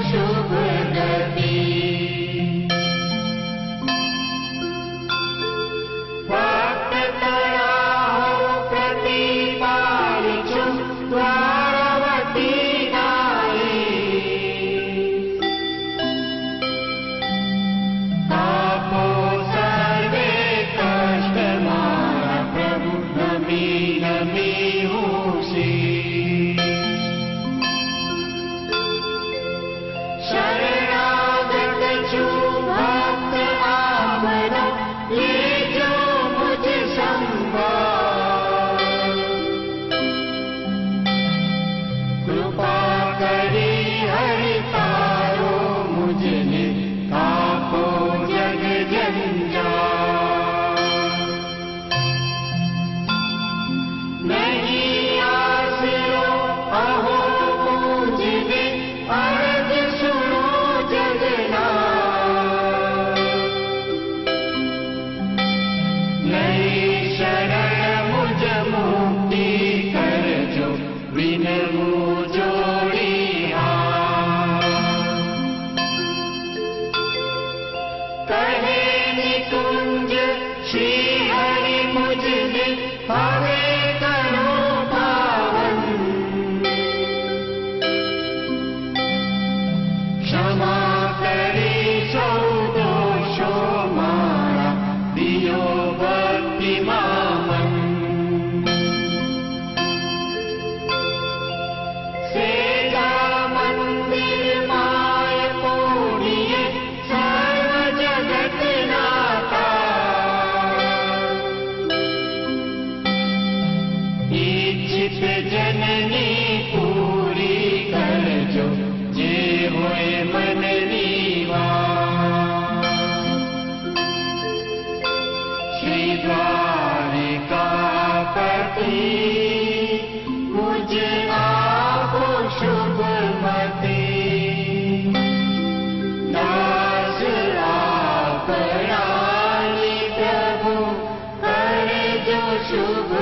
sure. इच्छित जननी पूरी होए मन रीवा श्री द्वारिकापति मुझ आपो शुभ मति दास आपरानी प्रभु कर जो शुभ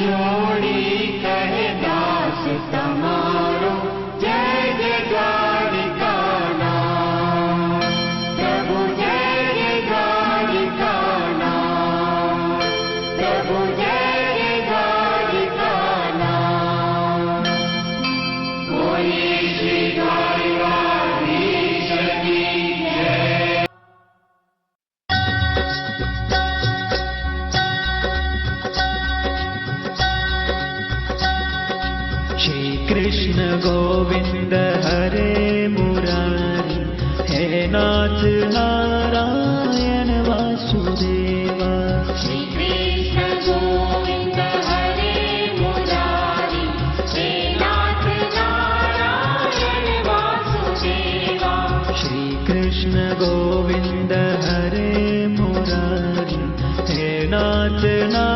जोड़ी कहे श्रीकृष्ण गोविन्द हरे मुरारी। हे नाथ नारायण वासुदेव। श्री कृष्ण गोविन्द हरे मुरारी। हे नाथ नारायण वासुदेवा। श्रीकृष्ण गोविन्द हरे मुरारी। हे नाथ नारायण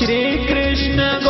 श्रीकृष्ण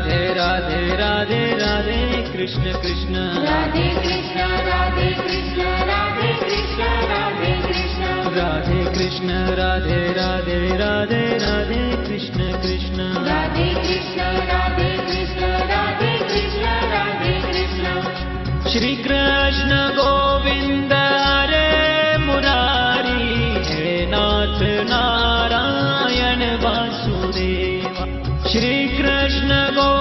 राधे राधे राधे राधे कृष्ण कृष्ण। राधे कृष्ण राधे कृष्ण राधे कृष्ण राधे कृष्ण। राधे कृष्ण राधे राधे राधे राधे कृष्ण कृष्ण। राधे कृष्ण राधे कृष्ण राधे कृष्ण राधे कृष्ण। श्री कृष्ण गोविन्द हरे मुरारी हे नाथ नारायण वासुदेव। श्री कृष्ण गोविन्द